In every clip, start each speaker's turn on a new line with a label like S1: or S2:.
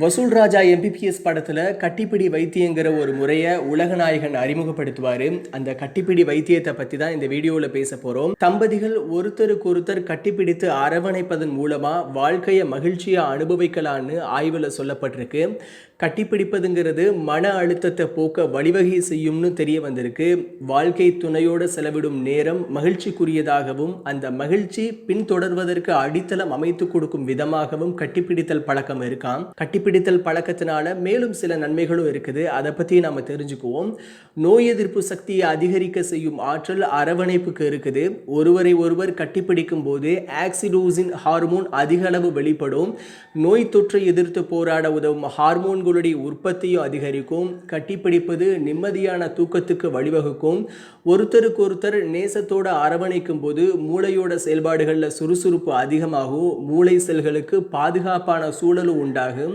S1: Vasool Raja MBBS படத்தில் கட்டிப்பிடி வைத்தியங்கிற ஒரு முறையை உலகநாயகன் அறிமுகப்படுத்துவார். அந்த கட்டிப்பிடி வைத்தியத்தை பற்றி தான் இந்த வீடியோவில் பேச போகிறோம் தம்பதிகள் ஒருத்தருக்கு ஒருத்தர் கட்டிப்பிடித்து அரவணைப்பதன் மூலமாக வாழ்க்கையை மகிழ்ச்சியாக அனுபவிக்கலான்னு ஆய்வில் சொல்லப்பட்டிருக்கு. கட்டிப்பிடிப்பதுங்கிறது மன அழுத்தத்தை போக்க வழிவகை செய்யும்னு தெரிய வந்திருக்கு. வாழ்க்கை துணையோடு செலவிடும் நேரம் மகிழ்ச்சிக்குரியதாகவும் அந்த மகிழ்ச்சி பின்தொடர்வதற்கு அடித்தளம் அமைத்து கொடுக்கும் விதமாகவும் கட்டிப்பிடித்தல் பழக்கம் இருக்காம். கட்டிப்பிடித்தல் பழக்கத்தினால மேலும் சில நன்மைகளும் இருக்குது. அதை பற்றி நாம் தெரிஞ்சுக்குவோம். நோய் எதிர்ப்பு சக்தியை அதிகரிக்க செய்யும் ஆற்றல் அரவணைப்புக்கு இருக்குது. ஒருவரை ஒருவர் கட்டிப்பிடிக்கும் போது ஆக்சிடோசின் ஹார்மோன் அதிக அளவு வெளிப்படும். நோய் தொற்றை எதிர்த்து போராட உதவும் ஹார்மோன்களுடைய உற்பத்தியும் அதிகரிக்கும். கட்டிப்பிடிப்பது நிம்மதியான தூக்கத்துக்கு வழிவகுக்கும். ஒருத்தருக்கு ஒருத்தர் நேசத்தோட அரவணைக்கும் போது மூளையோட செயல்பாடுகளில் சுறுசுறுப்பு அதிகமாகும். மூளை செல்களுக்கு பாதுகாப்பான சூழலும் உண்டாகும்.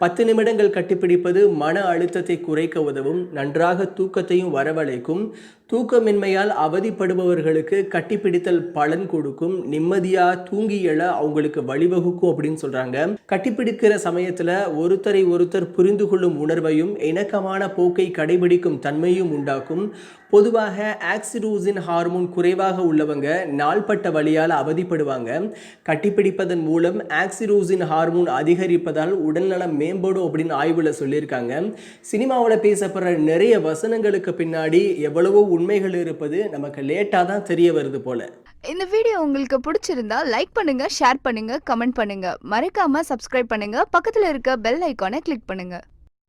S1: பத்து நிமிடங்கள் கட்டிப்பிடிப்பது மன அழுத்தத்தை குறைக்க உதவும் நன்றாக தூக்கத்தையும் வரவழைக்கும் தூக்கமின்மையால் அவதிப்படுபவர்களுக்கு கட்டிப்பிடித்தல் பலன் கொடுக்கும் நிம்மதியாக தூங்கி எழ அவங்களுக்கு வழிவகுக்கும் அப்படின்னு சொல்கிறாங்க கட்டிப்பிடிக்கிற சமயத்தில் ஒருத்தரை ஒருத்தர் புரிந்து கொள்ளும் உணர்வையும் இணக்கமான போக்கை கடைபிடிக்கும் தன்மையும் உண்டாக்கும். பொதுவாக ஆக்சிடூசின் ஹார்மோன் குறைவாக உள்ளவங்க நாள்பட்ட வழியால் அவதிப்படுவாங்க. கட்டிப்பிடிப்பதன் மூலம் ஆக்சிடூசின் ஹார்மோன் அதிகரிப்பதால் உடல்நலம் மேம்படும் அப்படின்னு ஆய்வில் சொல்லியிருக்காங்க. சினிமாவில் பேசப்படுற நிறைய வசனங்களுக்கு பின்னாடி எவ்வளவோ உண்மைகள் இருப்பது நமக்கு லேட்டாக தான் தெரிய வருது போல.
S2: இந்த வீடியோ உங்களுக்கு பிடிச்சிருந்தா லைக் பண்ணுங்க ஷேர் பண்ணுங்க கமெண்ட் பண்ணுங்க. மறக்காம சப்ஸ்கிரைப் பண்ணுங்க. பக்கத்துல இருக்க பெல் ஐக்கானை கிளிக் பண்ணுங்க.